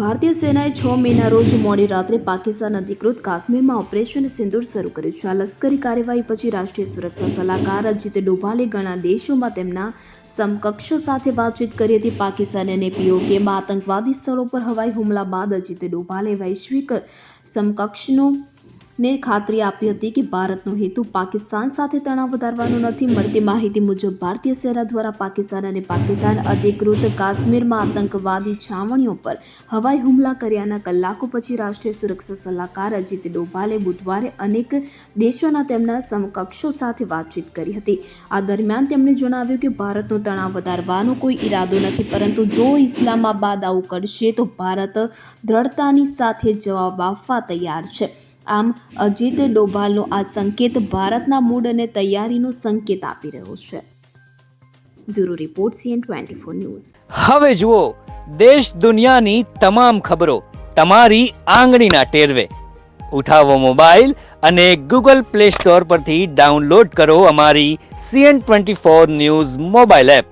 ભારતીય સેનાએ છ મેના રોજ મોડી રાત્રે પાકિસ્તાન અધિકૃત કાશ્મીરમાં ઓપરેશન સિંદૂર શરૂ કર્યું. છે આ લશ્કરી કાર્યવાહી પછી રાષ્ટ્રીય સુરક્ષા સલાહકાર અજીત ડોભાલે ઘણા દેશોમાં તેમના સમકક્ષો સાથે વાતચીત કરી હતી. પાકિસ્તાન અને પીઓકેમાં આતંકવાદી સ્થળો પર હવાઈ હુમલા બાદ અજીત ડોભાલે વૈશ્વિક સમકક્ષનો ને ખાતરી આપી હતી કે ભારતનો હેતુ પાકિસ્તાન સાથે તણાવ વધારવાનો નથી. મળતી માહિતી મુજબ, ભારતીય સેના દ્વારા પાકિસ્તાન અને પાકિસ્તાન અધિકૃત કાશ્મીરમાં આતંકવાદી છાવણીઓ પર હવાઈ હુમલા કર્યાના કલાકો પછી રાષ્ટ્રીય સુરક્ષા સલાહકાર અજીત ડોભાલે બુધવારે અનેક દેશોના તેમના સમકક્ષો સાથે વાતચીત કરી હતી. આ દરમિયાન તેમણે જણાવ્યું કે ભારતનો તણાવ વધારવાનો કોઈ ઈરાદો નથી, પરંતુ જો ઇસ્લામાબાદ આવું કરશે તો ભારત દ્રઢતાની સાથે જવાબ આપવા તૈયાર છે. આમ અજીત ડોભાલનો આ સંકેત ભારતના મૂડ અને તૈયારીનો સંકેત આપી રહ્યો છે. Bureau report CN twenty four news. હવે જુઓ, દેશ દુનિયાની તમામ ખબરો તમારી આંગળીના ટેરવે. ઉઠાવો મોબાઈલ અને ગૂગલ પ્લે સ્ટોર પરથી ડાઉનલોડ કરો અમારી CN twenty four news mobile app.